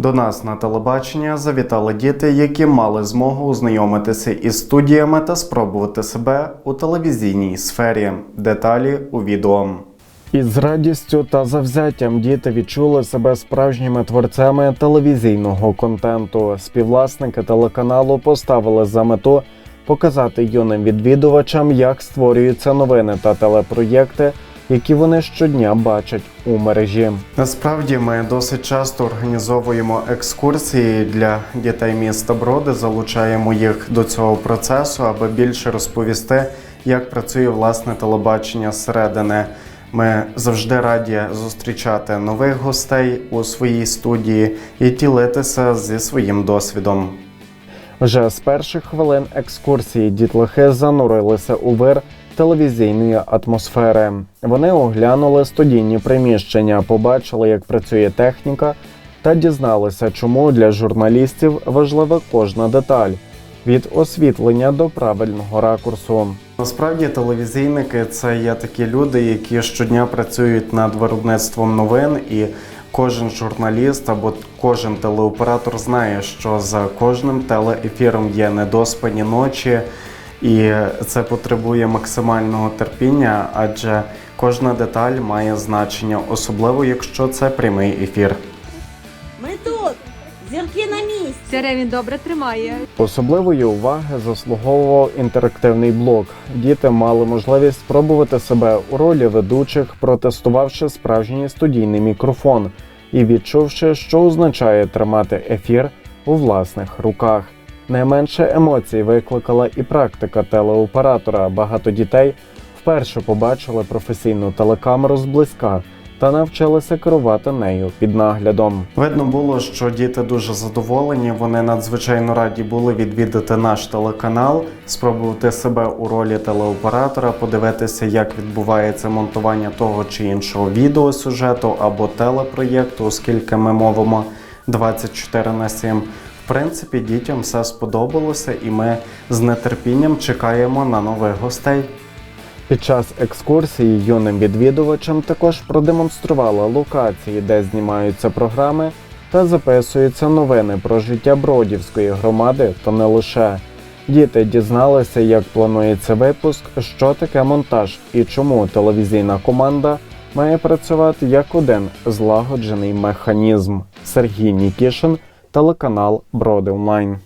До нас на телебачення завітали діти, які мали змогу ознайомитися із студіями та спробувати себе у телевізійній сфері. Деталі у відео. Із радістю та завзяттям діти відчули себе справжніми творцями телевізійного контенту. Співвласники телеканалу поставили за мету показати юним відвідувачам, як створюються новини та телепроєкти, які вони щодня бачать у мережі. Насправді ми досить часто організовуємо екскурсії для дітей міста Броди, залучаємо їх до цього процесу, аби більше розповісти, як працює власне телебачення зсередини. Ми завжди раді зустрічати нових гостей у своїй студії і ділитися зі своїм досвідом. Вже з перших хвилин екскурсії дітлахи занурилися у вир телевізійної атмосфери. Вони оглянули студійні приміщення, побачили, як працює техніка, та дізналися, чому для журналістів важлива кожна деталь від освітлення до правильного ракурсу. Насправді телевізійники це є такі люди, які щодня працюють над виробництвом новин, і кожен журналіст або кожен телеоператор знає, що за кожним телеефіром є недоспані ночі, і це потребує максимального терпіння, адже кожна деталь має значення, особливо якщо це прямий ефір. Ми тут! Зірки на місці! Сире він добре тримає. Особливої уваги заслуговував інтерактивний блок. Діти мали можливість спробувати себе у ролі ведучих, протестувавши справжній студійний мікрофон і відчувши, що означає тримати ефір у власних руках. Найменше емоцій викликала і практика телеоператора. Багато дітей вперше побачили професійну телекамеру зблизька та навчилися керувати нею під наглядом. Видно було, що діти дуже задоволені. Вони надзвичайно раді були відвідати наш телеканал, спробувати себе у ролі телеоператора, подивитися, як відбувається монтування того чи іншого відеосюжету або телепроєкту, оскільки ми мовимо 24 на 7. Принципі, дітям все сподобалося, і ми з нетерпінням чекаємо на нових гостей. Під час екскурсії юним відвідувачам також продемонстрували локації, де знімаються програми та записуються новини про життя Бродівської громади та не лише. Діти дізналися, як планується випуск, що таке монтаж і чому телевізійна команда має працювати як один злагоджений механізм. Сергій Нікішин, телеканал Броди Онлайн.